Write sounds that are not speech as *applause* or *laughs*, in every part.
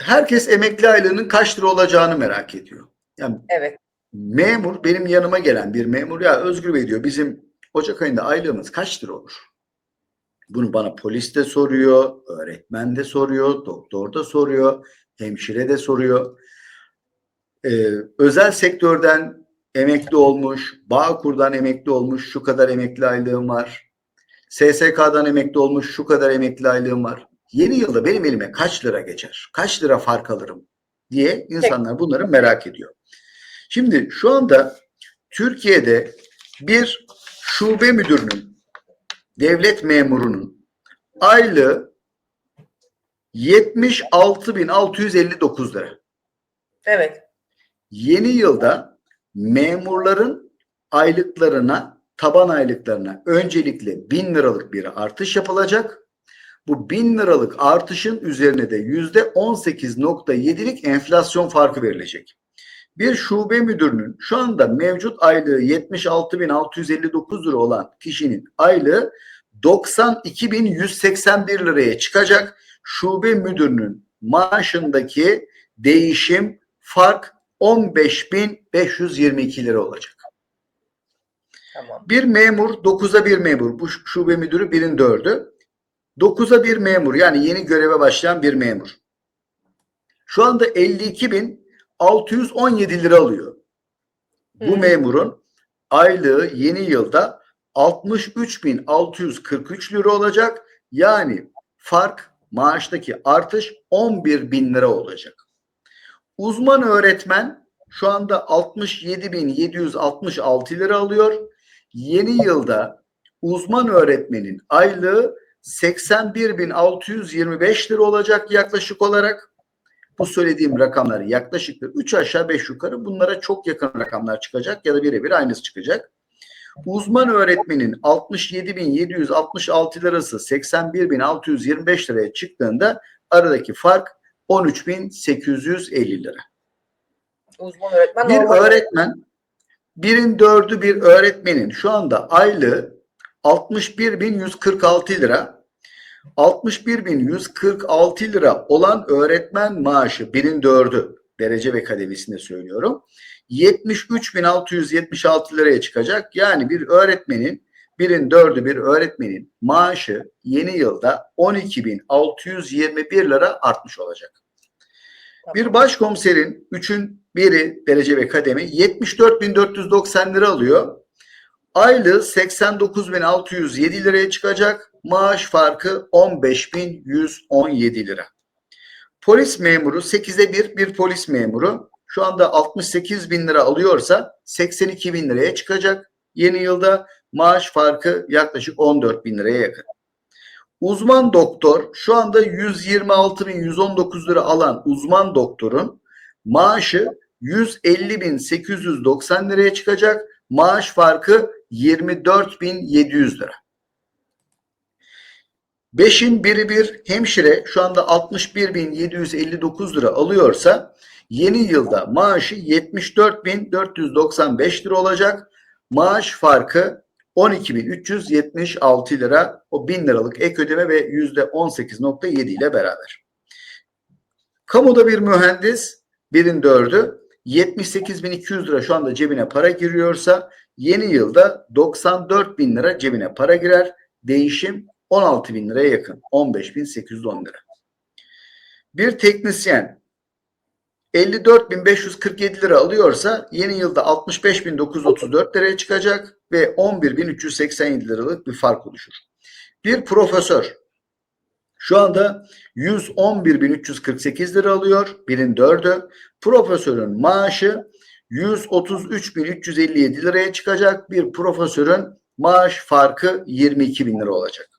Herkes emekli aylığının kaç lira olacağını merak ediyor. Yani Evet. memur benim yanıma gelen bir memur ya Özgür Bey diyor bizim Ocak ayında aylığımız kaç lira olur? Bunu bana polis de soruyor, öğretmen de soruyor, doktor da soruyor, hemşire de soruyor. Ee, özel sektörden emekli olmuş, Bağkur'dan emekli olmuş, şu kadar emekli aylığım var. SSK'dan emekli olmuş, şu kadar emekli aylığım var. Yeni yılda benim elime kaç lira geçer? Kaç lira fark alırım? diye insanlar bunları merak ediyor. Şimdi şu anda Türkiye'de bir şube müdürünün, devlet memurunun aylığı 76.659 lira. Evet. Yeni yılda memurların aylıklarına, taban aylıklarına öncelikle 1000 liralık bir artış yapılacak. Bu 1000 liralık artışın üzerine de yüzde 18.7'lik enflasyon farkı verilecek. Bir şube müdürünün şu anda mevcut aylığı 76.659 lira olan kişinin aylığı 92.181 liraya çıkacak. Şube müdürünün maaşındaki değişim fark 15.522 lira olacak. Tamam. Bir memur 9'a bir memur. Bu şube müdürü birin dördü. 9'a bir memur yani yeni göreve başlayan bir memur. Şu anda 52.617 lira alıyor. Bu Hı. memurun aylığı yeni yılda 63.643 lira olacak. Yani fark maaştaki artış 11 bin lira olacak. Uzman öğretmen şu anda 67.766 lira alıyor. Yeni yılda uzman öğretmenin aylığı 81.625 lira olacak yaklaşık olarak. Bu söylediğim rakamları yaklaşık 3 aşağı 5 yukarı bunlara çok yakın rakamlar çıkacak ya da birebir aynısı çıkacak. Uzman öğretmenin 67.766 lirası 81.625 liraya çıktığında aradaki fark 13.850 lira. Uzman öğretmen Bir öğretmen birin dördü bir öğretmenin şu anda aylığı 61.146 lira. 61.146 lira olan öğretmen maaşı birin dördü derece ve kademisinde söylüyorum. 73.676 liraya çıkacak. Yani bir öğretmenin birin dördü bir öğretmenin maaşı yeni yılda 12.621 lira artmış olacak. Bir başkomiserin üçün biri derece ve kademi 74.490 lira alıyor. Aylığı 89.607 liraya çıkacak. Maaş farkı 15.117 lira. Polis memuru 8'e 1 bir polis memuru şu anda 68 bin lira alıyorsa 82 bin liraya çıkacak. Yeni yılda maaş farkı yaklaşık 14 bin liraya yakın. Uzman doktor şu anda 126.119 lira alan uzman doktorun maaşı 150.890 liraya çıkacak. Maaş farkı 24.700 lira. Beşin biri bir hemşire şu anda 61.759 lira alıyorsa yeni yılda maaşı 74.495 lira olacak. Maaş farkı 12.376 lira o 1000 liralık ek ödeme ve %18.7 ile beraber. Kamuda bir mühendis birin dördü 78.200 lira şu anda cebine para giriyorsa yeni yılda 94 bin lira cebine para girer. Değişim 16 bin liraya yakın. 15.810 lira. Bir teknisyen 54.547 lira alıyorsa yeni yılda 65.934 liraya çıkacak ve 11.387 liralık bir fark oluşur. Bir profesör şu anda 111.348 lira alıyor. Birin dördü. Profesörün maaşı 133.357 liraya çıkacak. Bir profesörün maaş farkı 22 bin lira olacak.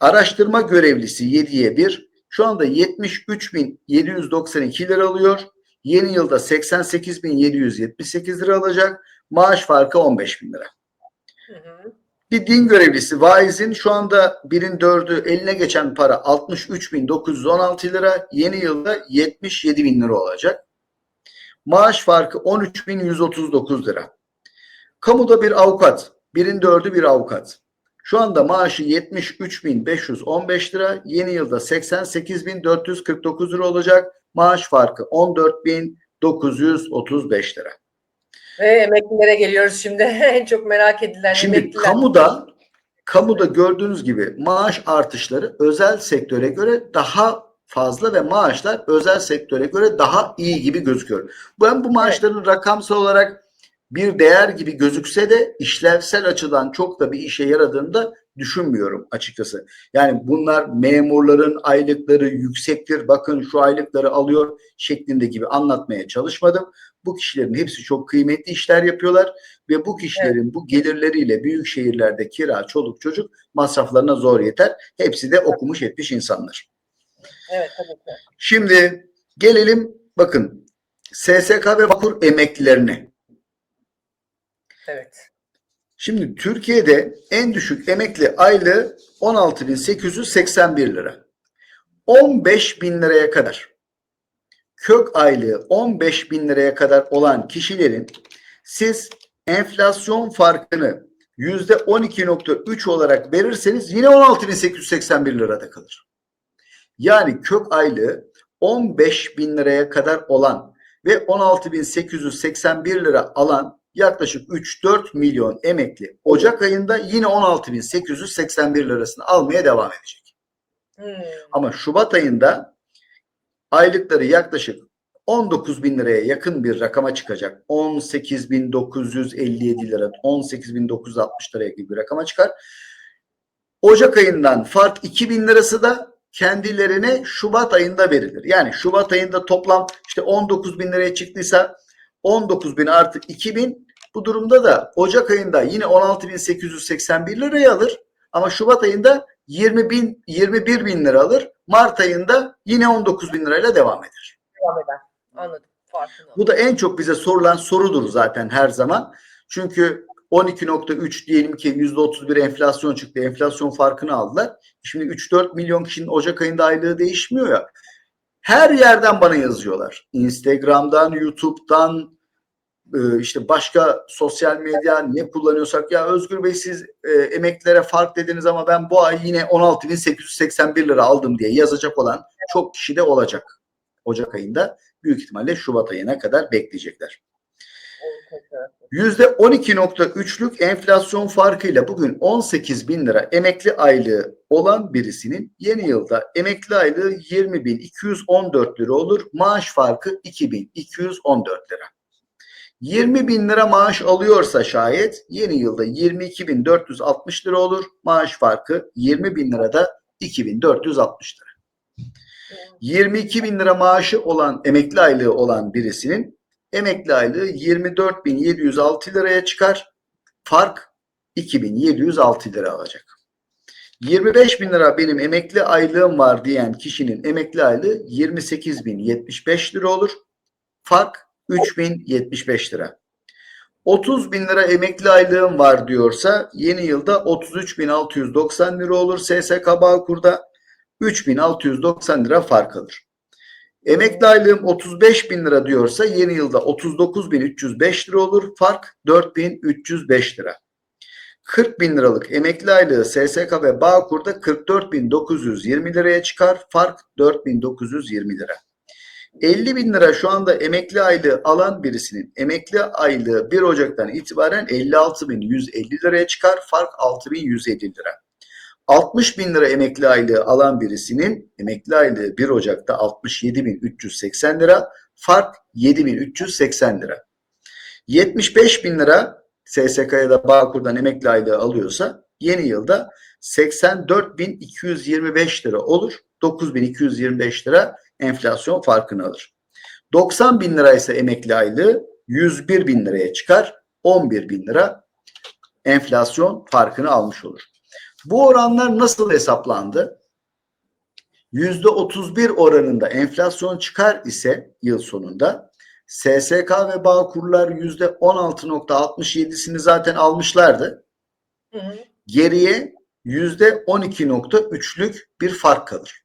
Araştırma görevlisi 7'ye 1 şu anda 73.792 lira alıyor. Yeni yılda 88.778 lira alacak. Maaş farkı 15 bin lira. Hı hı. Bir din görevlisi vaizin şu anda birin dördü eline geçen para 63.916 lira. Yeni yılda 77 bin lira olacak. Maaş farkı 13.139 lira. Kamuda bir avukat, birin dördü bir avukat. Şu anda maaşı 73.515 lira. Yeni yılda 88.449 lira olacak. Maaş farkı 14.935 lira. Ve emeklilere geliyoruz şimdi. *laughs* en çok merak edilen Şimdi emekliler. kamuda kamuda gördüğünüz gibi maaş artışları özel sektöre göre daha fazla ve maaşlar özel sektöre göre daha iyi gibi gözüküyor. Ben bu maaşların rakamsal olarak bir değer gibi gözükse de işlevsel açıdan çok da bir işe yaradığını da düşünmüyorum açıkçası. Yani bunlar memurların aylıkları yüksektir. Bakın şu aylıkları alıyor şeklinde gibi anlatmaya çalışmadım. Bu kişilerin hepsi çok kıymetli işler yapıyorlar ve bu kişilerin bu gelirleriyle büyük şehirlerde kira, çoluk çocuk masraflarına zor yeter. Hepsi de okumuş etmiş insanlar. Evet tabii ki. Şimdi gelelim bakın SSK ve Vakur emeklilerine. Evet. Şimdi Türkiye'de en düşük emekli aylığı 16.881 lira. 15 bin liraya kadar kök aylığı 15 bin liraya kadar olan kişilerin siz enflasyon farkını yüzde 12.3 olarak verirseniz yine 16.881 lirada kalır. Yani kök aylığı 15 bin liraya kadar olan ve 16.881 lira alan yaklaşık 3-4 milyon emekli Ocak ayında yine 16.881 lirasını almaya devam edecek. Hmm. Ama Şubat ayında aylıkları yaklaşık 19 bin liraya yakın bir rakama çıkacak. 18.957 lira, 18.960 liraya gibi bir rakama çıkar. Ocak ayından fark 2000 lirası da kendilerine Şubat ayında verilir. Yani Şubat ayında toplam işte 19 bin liraya çıktıysa 19 bin artı 2000 bu durumda da Ocak ayında yine 16.881 liraya alır. Ama Şubat ayında 20 bin, 21 bin lira alır. Mart ayında yine 19 bin lirayla devam eder. Devam eder. Anladım. Farkında. Bu da en çok bize sorulan sorudur zaten her zaman. Çünkü 12.3 diyelim ki %31 enflasyon çıktı. Enflasyon farkını aldılar. Şimdi 3-4 milyon kişinin Ocak ayında aylığı değişmiyor ya. Her yerden bana yazıyorlar. Instagram'dan, YouTube'dan, e, işte başka sosyal medya ne kullanıyorsak ya Özgür Bey siz e, emeklilere fark dediniz ama ben bu ay yine 16.881 lira aldım diye yazacak olan çok kişi de olacak. Ocak ayında büyük ihtimalle Şubat ayına kadar bekleyecekler. %12.3'lük enflasyon farkıyla bugün 18 bin lira emekli aylığı olan birisinin yeni yılda emekli aylığı 20.214 lira olur. Maaş farkı 2.214 lira. 20 bin lira maaş alıyorsa şayet yeni yılda 22.460 lira olur. Maaş farkı 20 bin lirada 2.460 lira. 22 bin lira maaşı olan emekli aylığı olan birisinin emekli aylığı 24.706 liraya çıkar. Fark 2706 lira alacak. 25 bin lira benim emekli aylığım var diyen kişinin emekli aylığı 28.075 lira olur. Fark 3075 lira. 30 bin lira emekli aylığım var diyorsa yeni yılda 33.690 lira olur SSK Bağkur'da 3690 lira fark alır. Emekli aylığım 35 bin lira diyorsa yeni yılda 39.305 lira olur. Fark 4.305 lira. 40 bin liralık emekli aylığı SSK ve Bağkur'da 44.920 liraya çıkar. Fark 4.920 lira. 50 bin lira şu anda emekli aylığı alan birisinin emekli aylığı 1 Ocak'tan itibaren 56.150 liraya çıkar. Fark 6.150 lira. 60 bin lira emekli aylığı alan birisinin emekli aylığı 1 Ocak'ta 67.380 lira, fark 7.380 lira. 75 bin lira SSK'ya da Bağkur'dan emekli aylığı alıyorsa yeni yılda 84.225 lira olur. 9.225 lira enflasyon farkını alır. 90 bin lira ise emekli aylığı 101 bin liraya çıkar. 11 bin lira enflasyon farkını almış olur. Bu oranlar nasıl hesaplandı? %31 oranında enflasyon çıkar ise yıl sonunda SSK ve Bağkurlar %16.67'sini zaten almışlardı. Hı hı. Geriye %12.3'lük bir fark kalır.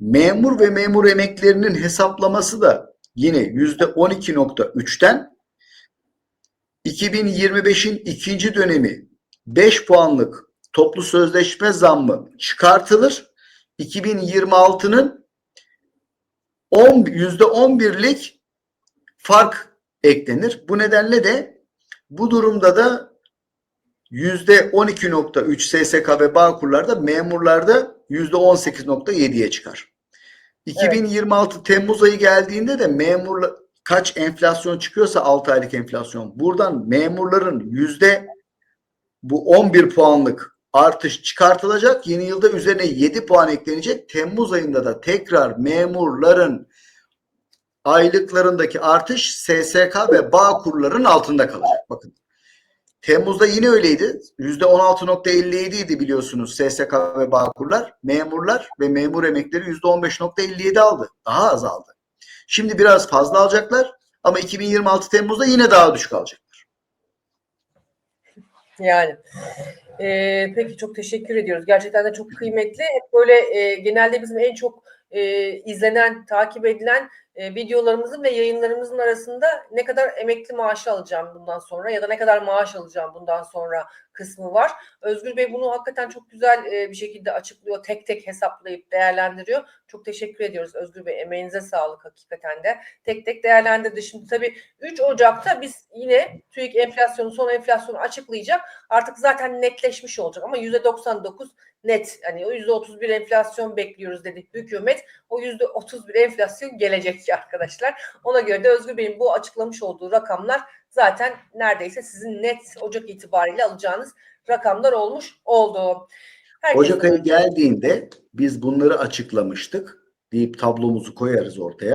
Memur ve memur emeklerinin hesaplaması da yine %12.3'ten 2025'in ikinci dönemi 5 puanlık toplu sözleşme zammı çıkartılır. 2026'nın 10 %11'lik fark eklenir. Bu nedenle de bu durumda da %12.3 SSK ve Bağkurlar'da memurlarda %18.7'ye çıkar. 2026 Temmuz ayı geldiğinde de memur kaç enflasyon çıkıyorsa 6 aylık enflasyon buradan memurların yüzde bu 11 puanlık artış çıkartılacak. Yeni yılda üzerine 7 puan eklenecek. Temmuz ayında da tekrar memurların aylıklarındaki artış SSK ve Bağkurların altında kalacak. Bakın. Temmuz'da yine öyleydi. %16.57 idi biliyorsunuz SSK ve Bağkurlar. Memurlar ve memur emekleri %15.57 aldı. Daha az aldı. Şimdi biraz fazla alacaklar ama 2026 Temmuz'da yine daha düşük alacak. Yani. Ee, peki çok teşekkür ediyoruz. Gerçekten de çok kıymetli. Hep böyle e, genelde bizim en çok e, izlenen, takip edilen e, videolarımızın ve yayınlarımızın arasında ne kadar emekli maaşı alacağım bundan sonra ya da ne kadar maaş alacağım bundan sonra kısmı var. Özgür Bey bunu hakikaten çok güzel e, bir şekilde açıklıyor. Tek tek hesaplayıp değerlendiriyor. Çok teşekkür ediyoruz Özgür Bey. Emeğinize sağlık hakikaten de. Tek tek değerlendirdi. Şimdi tabii 3 Ocak'ta biz yine TÜİK enflasyonu, son enflasyonu açıklayacak. Artık zaten netleşmiş olacak ama %99 net. Hani o %31 enflasyon bekliyoruz dedik hükümet. O %31 enflasyon gelecek arkadaşlar. Ona göre de Özgür Bey'in bu açıklamış olduğu rakamlar zaten neredeyse sizin net Ocak itibariyle alacağınız rakamlar olmuş oldu. Herkes- Ocak ayı geldiğinde biz bunları açıklamıştık deyip tablomuzu koyarız ortaya.